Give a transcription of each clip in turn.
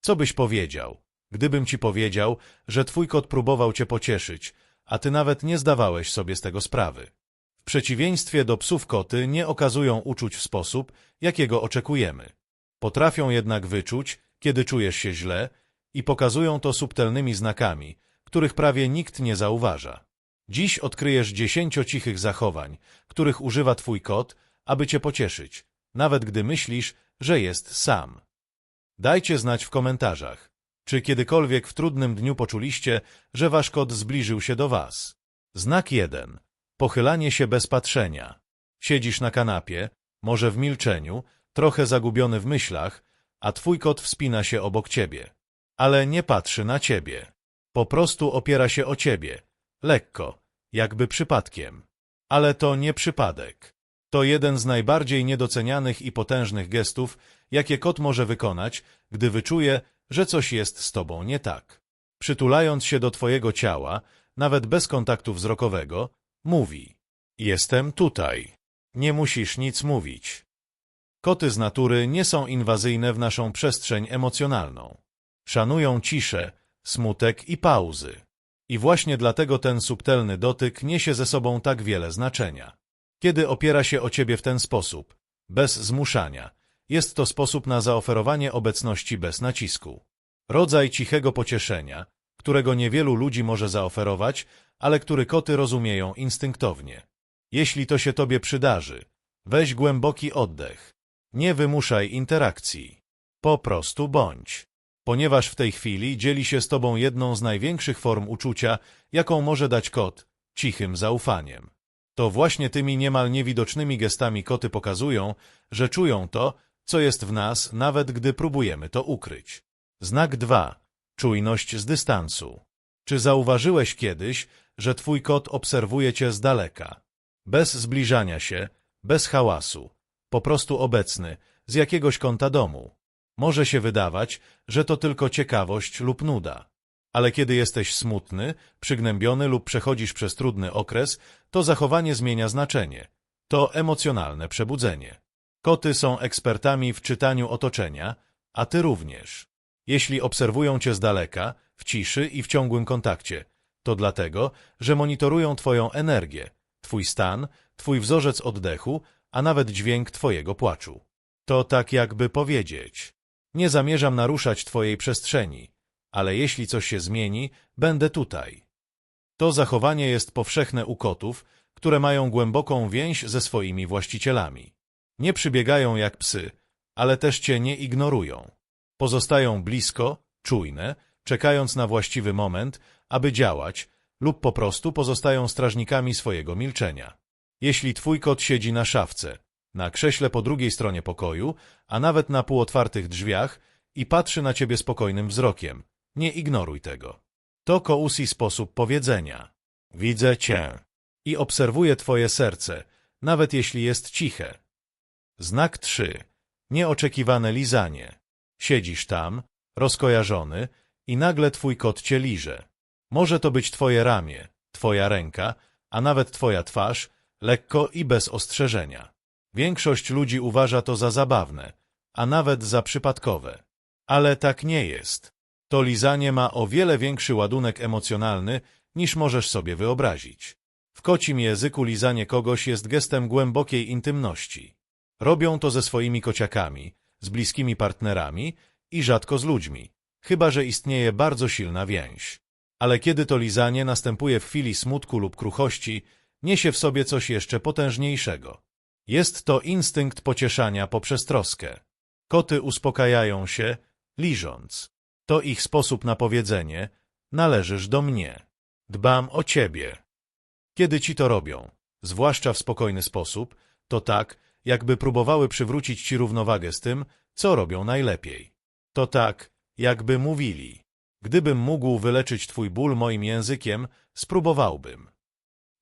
Co byś powiedział, gdybym ci powiedział, że twój kot próbował cię pocieszyć, a ty nawet nie zdawałeś sobie z tego sprawy? W przeciwieństwie do psów koty nie okazują uczuć w sposób, jakiego oczekujemy. Potrafią jednak wyczuć, kiedy czujesz się źle i pokazują to subtelnymi znakami, których prawie nikt nie zauważa. Dziś odkryjesz dziesięcio cichych zachowań, których używa twój kot, aby cię pocieszyć, nawet gdy myślisz, że jest sam. Dajcie znać w komentarzach, czy kiedykolwiek w trudnym dniu poczuliście, że wasz kot zbliżył się do was. Znak 1. Pochylanie się bez patrzenia. Siedzisz na kanapie, może w milczeniu, trochę zagubiony w myślach, a twój kot wspina się obok ciebie. Ale nie patrzy na ciebie. Po prostu opiera się o ciebie. Lekko, jakby przypadkiem. Ale to nie przypadek. To jeden z najbardziej niedocenianych i potężnych gestów, jakie kot może wykonać, gdy wyczuje, że coś jest z tobą nie tak. Przytulając się do twojego ciała, nawet bez kontaktu wzrokowego, mówi Jestem tutaj. Nie musisz nic mówić. Koty z natury nie są inwazyjne w naszą przestrzeń emocjonalną. Szanują ciszę, smutek i pauzy. I właśnie dlatego ten subtelny dotyk niesie ze sobą tak wiele znaczenia. Kiedy opiera się o ciebie w ten sposób, bez zmuszania, jest to sposób na zaoferowanie obecności bez nacisku. Rodzaj cichego pocieszenia, którego niewielu ludzi może zaoferować, ale który koty rozumieją instynktownie. Jeśli to się tobie przydarzy, weź głęboki oddech. Nie wymuszaj interakcji. Po prostu bądź. Ponieważ w tej chwili dzieli się z tobą jedną z największych form uczucia, jaką może dać kot, cichym zaufaniem. To właśnie tymi niemal niewidocznymi gestami koty pokazują, że czują to, co jest w nas, nawet gdy próbujemy to ukryć. Znak 2. Czujność z dystansu. Czy zauważyłeś kiedyś, że twój kot obserwuje cię z daleka? Bez zbliżania się, bez hałasu, po prostu obecny, z jakiegoś kąta domu. Może się wydawać, że to tylko ciekawość lub nuda. Ale kiedy jesteś smutny, przygnębiony lub przechodzisz przez trudny okres, to zachowanie zmienia znaczenie. To emocjonalne przebudzenie. Koty są ekspertami w czytaniu otoczenia, a ty również. Jeśli obserwują cię z daleka, w ciszy i w ciągłym kontakcie, to dlatego, że monitorują twoją energię, twój stan, twój wzorzec oddechu, a nawet dźwięk twojego płaczu. To tak jakby powiedzieć, nie zamierzam naruszać twojej przestrzeni, ale jeśli coś się zmieni, będę tutaj. To zachowanie jest powszechne u kotów, które mają głęboką więź ze swoimi właścicielami. Nie przybiegają jak psy, ale też cię nie ignorują. Pozostają blisko, czujne, czekając na właściwy moment, aby działać, lub po prostu pozostają strażnikami swojego milczenia. Jeśli twój kot siedzi na szafce, na krześle po drugiej stronie pokoju, a nawet na półotwartych drzwiach i patrzy na ciebie spokojnym wzrokiem, nie ignoruj tego. To Kousi sposób powiedzenia. Widzę cię i obserwuję twoje serce, nawet jeśli jest ciche. Znak 3. Nieoczekiwane lizanie. Siedzisz tam, rozkojarzony, i nagle twój kot cię liże. Może to być twoje ramię, twoja ręka, a nawet twoja twarz, lekko i bez ostrzeżenia. Większość ludzi uważa to za zabawne, a nawet za przypadkowe. Ale tak nie jest. To lizanie ma o wiele większy ładunek emocjonalny, niż możesz sobie wyobrazić. W kocim języku lizanie kogoś jest gestem głębokiej intymności. Robią to ze swoimi kociakami, z bliskimi partnerami i rzadko z ludźmi, chyba że istnieje bardzo silna więź. Ale kiedy to lizanie następuje w chwili smutku lub kruchości, niesie w sobie coś jeszcze potężniejszego. Jest to instynkt pocieszania poprzez troskę. Koty uspokajają się, liżąc. To ich sposób na powiedzenie, należysz do mnie. Dbam o ciebie. Kiedy ci to robią, zwłaszcza w spokojny sposób, to tak, jakby próbowały przywrócić ci równowagę z tym, co robią najlepiej. To tak, jakby mówili. Gdybym mógł wyleczyć twój ból moim językiem, spróbowałbym.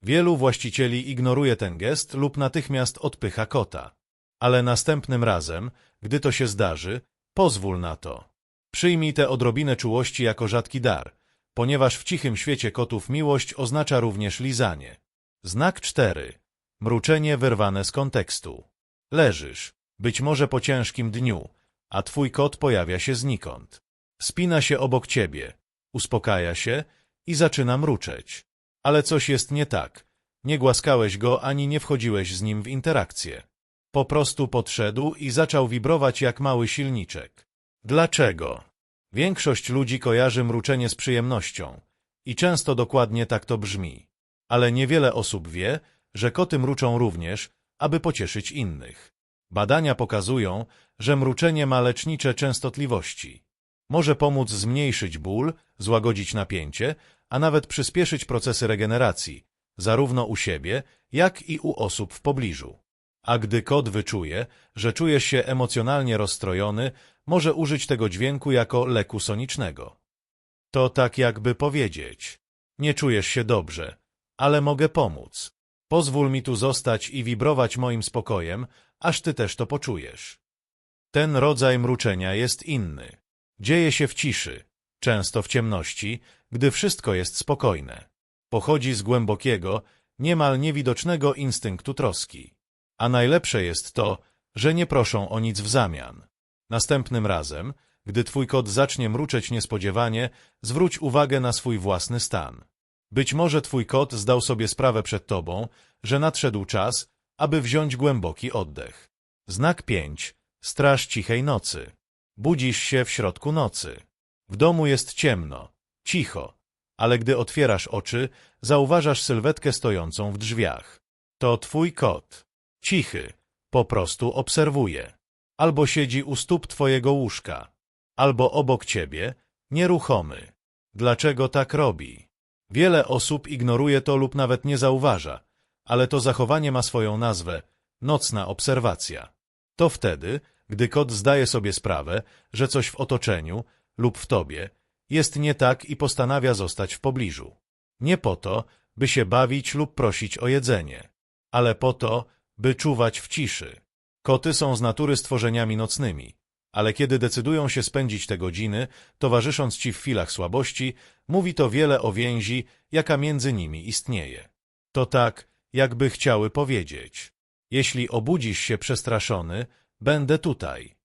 Wielu właścicieli ignoruje ten gest lub natychmiast odpycha kota. Ale następnym razem, gdy to się zdarzy, pozwól na to. Przyjmij tę odrobinę czułości jako rzadki dar, ponieważ w cichym świecie kotów miłość oznacza również lizanie. Znak 4. Mruczenie wyrwane z kontekstu. Leżysz, być może po ciężkim dniu, a twój kot pojawia się znikąd. Spina się obok ciebie, uspokaja się i zaczyna mruczeć. Ale coś jest nie tak. Nie głaskałeś go ani nie wchodziłeś z nim w interakcję. Po prostu podszedł i zaczął wibrować jak mały silniczek. Dlaczego? Większość ludzi kojarzy mruczenie z przyjemnością i często dokładnie tak to brzmi. Ale niewiele osób wie, że koty mruczą również, aby pocieszyć innych. Badania pokazują, że mruczenie ma lecznicze częstotliwości. Może pomóc zmniejszyć ból, złagodzić napięcie, a nawet przyspieszyć procesy regeneracji, zarówno u siebie, jak i u osób w pobliżu. A gdy kot wyczuje, że czujesz się emocjonalnie rozstrojony, może użyć tego dźwięku jako leku sonicznego. To tak jakby powiedzieć, nie czujesz się dobrze, ale mogę pomóc. Pozwól mi tu zostać i wibrować moim spokojem, aż ty też to poczujesz. Ten rodzaj mruczenia jest inny. Dzieje się w ciszy, często w ciemności, gdy wszystko jest spokojne. Pochodzi z głębokiego, niemal niewidocznego instynktu troski. A najlepsze jest to, że nie proszą o nic w zamian. Następnym razem, gdy twój kot zacznie mruczeć niespodziewanie, zwróć uwagę na swój własny stan. Być może twój kot zdał sobie sprawę przed tobą, że nadszedł czas, aby wziąć głęboki oddech. Znak 5. Straż cichej nocy. Budzisz się w środku nocy. W domu jest ciemno, cicho, ale gdy otwierasz oczy, zauważasz sylwetkę stojącą w drzwiach. To twój kot. Cichy, po prostu obserwuje. Albo siedzi u stóp twojego łóżka, albo obok ciebie, nieruchomy. Dlaczego tak robi? Wiele osób ignoruje to lub nawet nie zauważa, ale to zachowanie ma swoją nazwę nocna obserwacja. To wtedy, gdy kot zdaje sobie sprawę, że coś w otoczeniu lub w tobie jest nie tak i postanawia zostać w pobliżu. Nie po to, by się bawić lub prosić o jedzenie, ale po to, by czuwać w ciszy. Koty są z natury stworzeniami nocnymi, ale kiedy decydują się spędzić te godziny, towarzysząc ci w chwilach słabości, mówi to wiele o więzi, jaka między nimi istnieje. To tak, jakby chciały powiedzieć. Jeśli obudzisz się przestraszony, będę tutaj.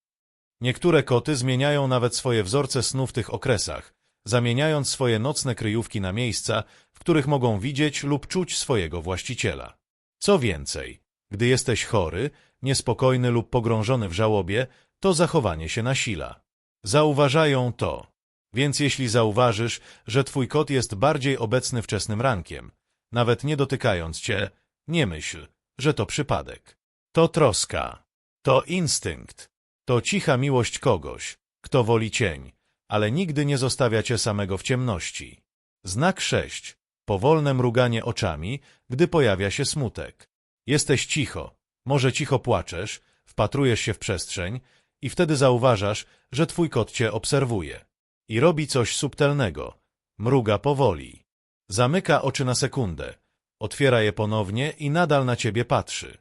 Niektóre koty zmieniają nawet swoje wzorce snu w tych okresach, zamieniając swoje nocne kryjówki na miejsca, w których mogą widzieć lub czuć swojego właściciela. Co więcej, gdy jesteś chory, niespokojny lub pogrążony w żałobie, to zachowanie się nasila. Zauważają to. Więc jeśli zauważysz, że twój kot jest bardziej obecny wczesnym rankiem, nawet nie dotykając cię, nie myśl, że to przypadek. To troska. To instynkt. To cicha miłość kogoś, kto woli cień, ale nigdy nie zostawia cię samego w ciemności. Znak 6. Powolne mruganie oczami, gdy pojawia się smutek. Jesteś cicho, może cicho płaczesz, wpatrujesz się w przestrzeń i wtedy zauważasz, że twój kot cię obserwuje. I robi coś subtelnego. Mruga powoli. Zamyka oczy na sekundę. Otwiera je ponownie i nadal na ciebie patrzy.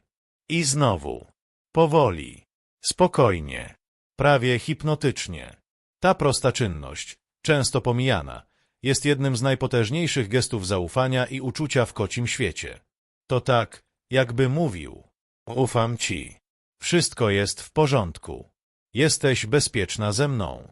I znowu. Powoli. Spokojnie. Prawie hipnotycznie. Ta prosta czynność, często pomijana, jest jednym z najpotężniejszych gestów zaufania i uczucia w kocim świecie. To tak, jakby mówił. Ufam ci. Wszystko jest w porządku. Jesteś bezpieczna ze mną.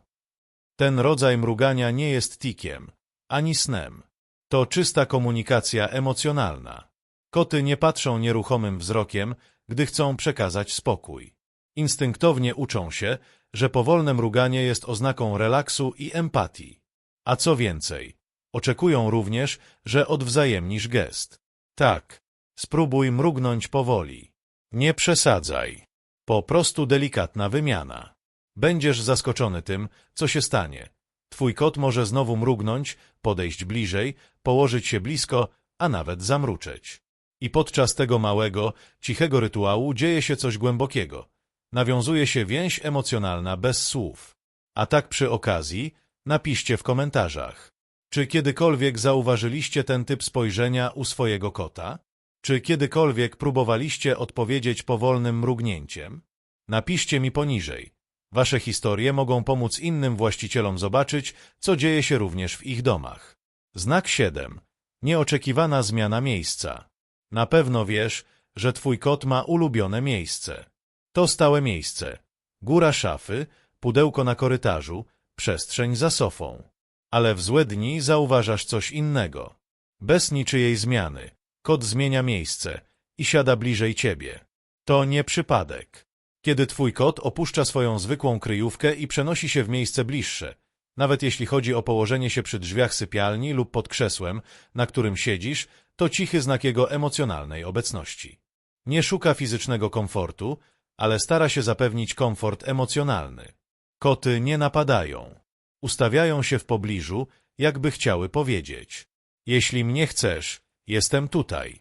Ten rodzaj mrugania nie jest tikiem, ani snem. To czysta komunikacja emocjonalna. Koty nie patrzą nieruchomym wzrokiem, gdy chcą przekazać spokój. Instynktownie uczą się, że powolne mruganie jest oznaką relaksu i empatii. A co więcej, oczekują również, że odwzajemnisz gest. Tak, spróbuj mrugnąć powoli. Nie przesadzaj. Po prostu delikatna wymiana. Będziesz zaskoczony tym, co się stanie. Twój kot może znowu mrugnąć, podejść bliżej, położyć się blisko, a nawet zamruczeć. I podczas tego małego, cichego rytuału dzieje się coś głębokiego. Nawiązuje się więź emocjonalna bez słów. A tak przy okazji, napiszcie w komentarzach. Czy kiedykolwiek zauważyliście ten typ spojrzenia u swojego kota? Czy kiedykolwiek próbowaliście odpowiedzieć powolnym mrugnięciem? Napiszcie mi poniżej. Wasze historie mogą pomóc innym właścicielom zobaczyć, co dzieje się również w ich domach. Znak 7. Nieoczekiwana zmiana miejsca. Na pewno wiesz, że twój kot ma ulubione miejsce. To stałe miejsce. Góra szafy, pudełko na korytarzu, przestrzeń za sofą. Ale w złe dni zauważasz coś innego. Bez niczyjej zmiany. Kot zmienia miejsce i siada bliżej ciebie. To nie przypadek. Kiedy twój kot opuszcza swoją zwykłą kryjówkę i przenosi się w miejsce bliższe, nawet jeśli chodzi o położenie się przy drzwiach sypialni lub pod krzesłem, na którym siedzisz, to cichy znak jego emocjonalnej obecności. Nie szuka fizycznego komfortu, ale stara się zapewnić komfort emocjonalny. Koty nie napadają. Ustawiają się w pobliżu, jakby chciały powiedzieć. Jeśli mnie chcesz, jestem tutaj.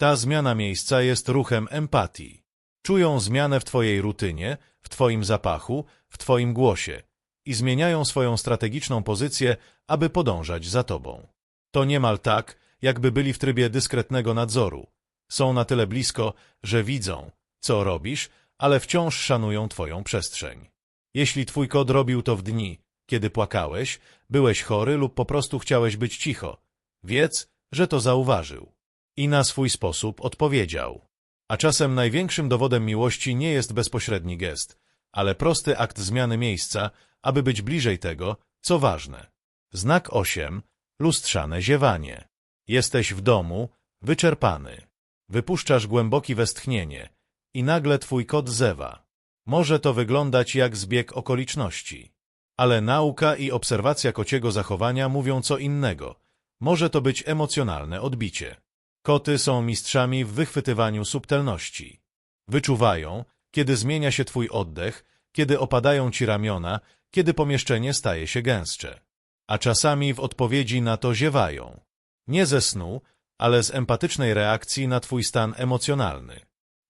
Ta zmiana miejsca jest ruchem empatii. Czują zmianę w twojej rutynie, w twoim zapachu, w twoim głosie i zmieniają swoją strategiczną pozycję, aby podążać za tobą. To niemal tak, jakby byli w trybie dyskretnego nadzoru. Są na tyle blisko, że widzą, co robisz, ale wciąż szanują twoją przestrzeń. Jeśli twój kot robił to w dni, kiedy płakałeś, byłeś chory lub po prostu chciałeś być cicho, wiedz, że to zauważył. I na swój sposób odpowiedział. A czasem największym dowodem miłości nie jest bezpośredni gest, ale prosty akt zmiany miejsca, aby być bliżej tego, co ważne. Znak 8. Lustrzane ziewanie. Jesteś w domu, wyczerpany. Wypuszczasz głębokie westchnienie i nagle twój kot zewa. Może to wyglądać jak zbieg okoliczności. Ale nauka i obserwacja kociego zachowania mówią co innego. Może to być emocjonalne odbicie. Koty są mistrzami w wychwytywaniu subtelności. Wyczuwają, kiedy zmienia się twój oddech, kiedy opadają ci ramiona, kiedy pomieszczenie staje się gęstsze. A czasami w odpowiedzi na to ziewają. Nie ze snu, ale z empatycznej reakcji na twój stan emocjonalny.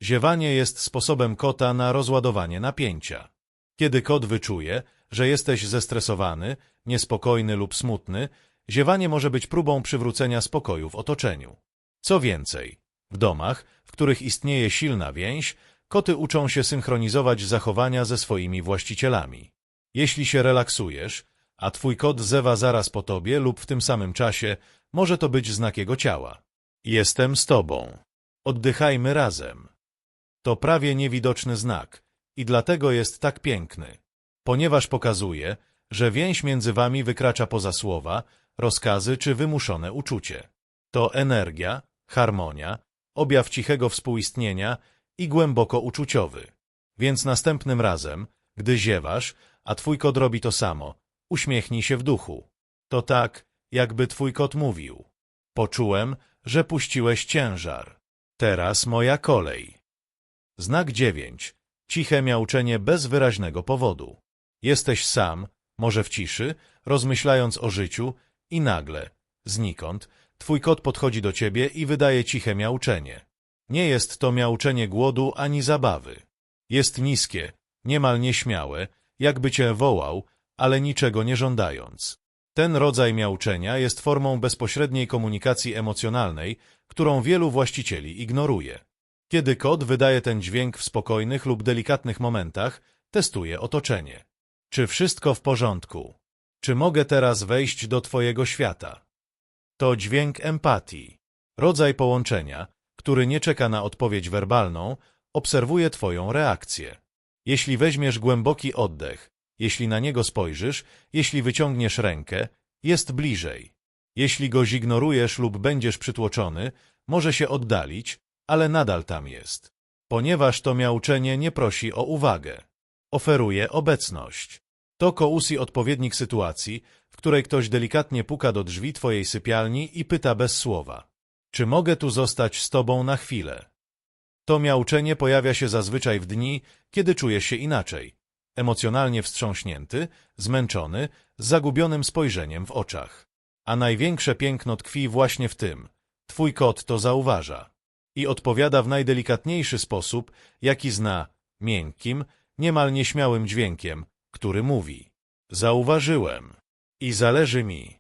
Ziewanie jest sposobem kota na rozładowanie napięcia. Kiedy kot wyczuje, że jesteś zestresowany, niespokojny lub smutny, ziewanie może być próbą przywrócenia spokoju w otoczeniu. Co więcej, w domach, w których istnieje silna więź, koty uczą się synchronizować zachowania ze swoimi właścicielami. Jeśli się relaksujesz, a twój kot zewa zaraz po tobie lub w tym samym czasie, może to być znak jego ciała. Jestem z tobą. Oddychajmy razem. To prawie niewidoczny znak i dlatego jest tak piękny, ponieważ pokazuje, że więź między wami wykracza poza słowa, rozkazy czy wymuszone uczucie. To energia, harmonia, objaw cichego współistnienia i głęboko uczuciowy. Więc następnym razem, gdy ziewasz, a twój kot robi to samo, uśmiechnij się w duchu. To tak, jakby twój kot mówił. Poczułem, że puściłeś ciężar. Teraz moja kolej. Znak dziewięć. Ciche miauczenie bez wyraźnego powodu. Jesteś sam, może w ciszy, rozmyślając o życiu i nagle, znikąd, twój kot podchodzi do ciebie i wydaje ciche miauczenie. Nie jest to miauczenie głodu ani zabawy. Jest niskie, niemal nieśmiałe, jakby cię wołał, ale niczego nie żądając. Ten rodzaj miauczenia jest formą bezpośredniej komunikacji emocjonalnej, którą wielu właścicieli ignoruje. Kiedy kot wydaje ten dźwięk w spokojnych lub delikatnych momentach, testuje otoczenie. Czy wszystko w porządku? Czy mogę teraz wejść do Twojego świata? To dźwięk empatii, rodzaj połączenia, który nie czeka na odpowiedź werbalną, obserwuje Twoją reakcję. Jeśli weźmiesz głęboki oddech, jeśli na niego spojrzysz, jeśli wyciągniesz rękę, jest bliżej. Jeśli go zignorujesz lub będziesz przytłoczony, może się oddalić, ale nadal tam jest. Ponieważ to miauczenie nie prosi o uwagę. Oferuje obecność. To kousi odpowiednik sytuacji, w której ktoś delikatnie puka do drzwi twojej sypialni i pyta bez słowa. Czy mogę tu zostać z tobą na chwilę? To miauczenie pojawia się zazwyczaj w dni, kiedy czujesz się inaczej. Emocjonalnie wstrząśnięty, zmęczony, z zagubionym spojrzeniem w oczach. A największe piękno tkwi właśnie w tym. Twój kot to zauważa. I odpowiada w najdelikatniejszy sposób, jaki zna, miękkim, niemal nieśmiałym dźwiękiem, który mówi. Zauważyłem. I zależy mi.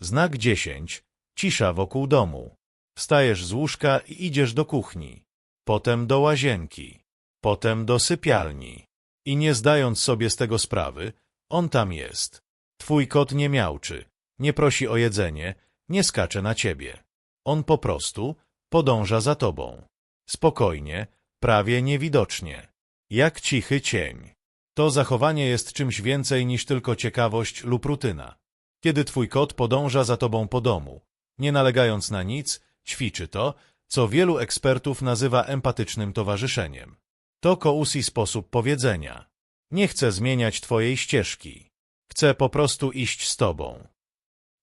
Znak dziesięć. Cisza wokół domu. Wstajesz z łóżka i idziesz do kuchni. Potem do łazienki. Potem do sypialni. I nie zdając sobie z tego sprawy, on tam jest. Twój kot nie miałczy, nie prosi o jedzenie, nie skacze na ciebie. On po prostu podąża za tobą. Spokojnie, prawie niewidocznie. Jak cichy cień. To zachowanie jest czymś więcej niż tylko ciekawość lub rutyna. Kiedy twój kot podąża za tobą po domu, nie nalegając na nic, ćwiczy to, co wielu ekspertów nazywa empatycznym towarzyszeniem. To Kousi sposób powiedzenia. Nie chcę zmieniać twojej ścieżki. Chcę po prostu iść z tobą.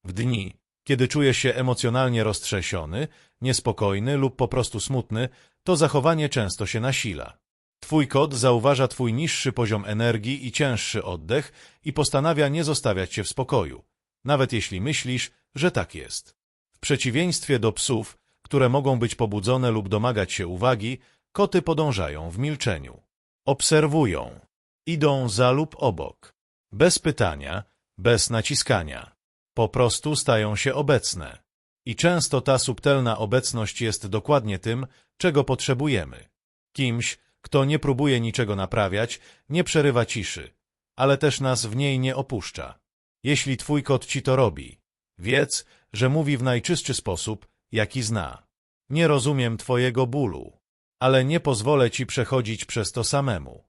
W dni, kiedy czujesz się emocjonalnie roztrzęsiony, niespokojny lub po prostu smutny, to zachowanie często się nasila. Twój kot zauważa twój niższy poziom energii i cięższy oddech i postanawia nie zostawiać cię w spokoju, nawet jeśli myślisz, że tak jest. W przeciwieństwie do psów, które mogą być pobudzone lub domagać się uwagi, koty podążają w milczeniu. Obserwują. Idą za lub obok. Bez pytania, bez naciskania. Po prostu stają się obecne. I często ta subtelna obecność jest dokładnie tym, czego potrzebujemy. Kimś, kto nie próbuje niczego naprawiać, nie przerywa ciszy, ale też nas w niej nie opuszcza. Jeśli twój kot ci to robi, wiedz, że mówi w najczystszy sposób, jaki zna. Nie rozumiem twojego bólu, ale nie pozwolę ci przechodzić przez to samemu.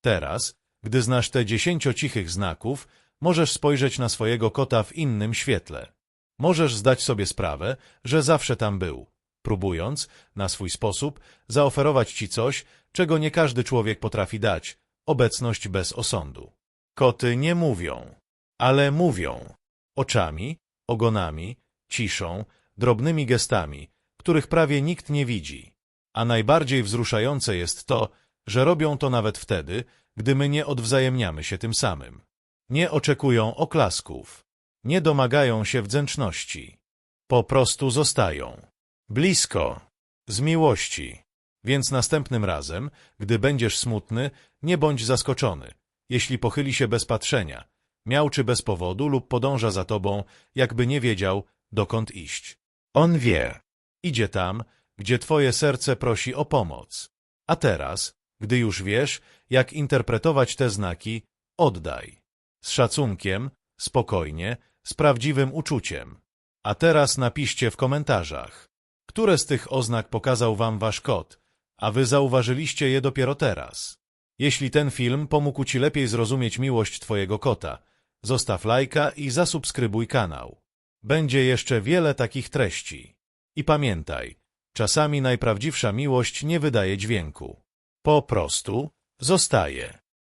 Teraz, gdy znasz te dziesięcio cichych znaków, możesz spojrzeć na swojego kota w innym świetle. Możesz zdać sobie sprawę, że zawsze tam był, próbując, na swój sposób, zaoferować ci coś, czego nie każdy człowiek potrafi dać obecność bez osądu. Koty nie mówią, ale mówią oczami, ogonami, ciszą, drobnymi gestami, których prawie nikt nie widzi. A najbardziej wzruszające jest to, że robią to nawet wtedy, gdy my nie odwzajemniamy się tym samym. Nie oczekują oklasków, nie domagają się wdzięczności. Po prostu zostają. Blisko, z miłości. Więc następnym razem, gdy będziesz smutny, nie bądź zaskoczony, jeśli pochyli się bez patrzenia, miałczy bez powodu lub podąża za tobą, jakby nie wiedział, dokąd iść. On wie. Idzie tam, gdzie twoje serce prosi o pomoc. A teraz, gdy już wiesz, jak interpretować te znaki, oddaj. Z szacunkiem, spokojnie, z prawdziwym uczuciem. A teraz napiszcie w komentarzach, które z tych oznak pokazał wam wasz kot, a wy zauważyliście je dopiero teraz. Jeśli ten film pomógł ci lepiej zrozumieć miłość twojego kota, zostaw lajka i zasubskrybuj kanał. Będzie jeszcze wiele takich treści. I pamiętaj, czasami najprawdziwsza miłość nie wydaje dźwięku. Po prostu zostaje.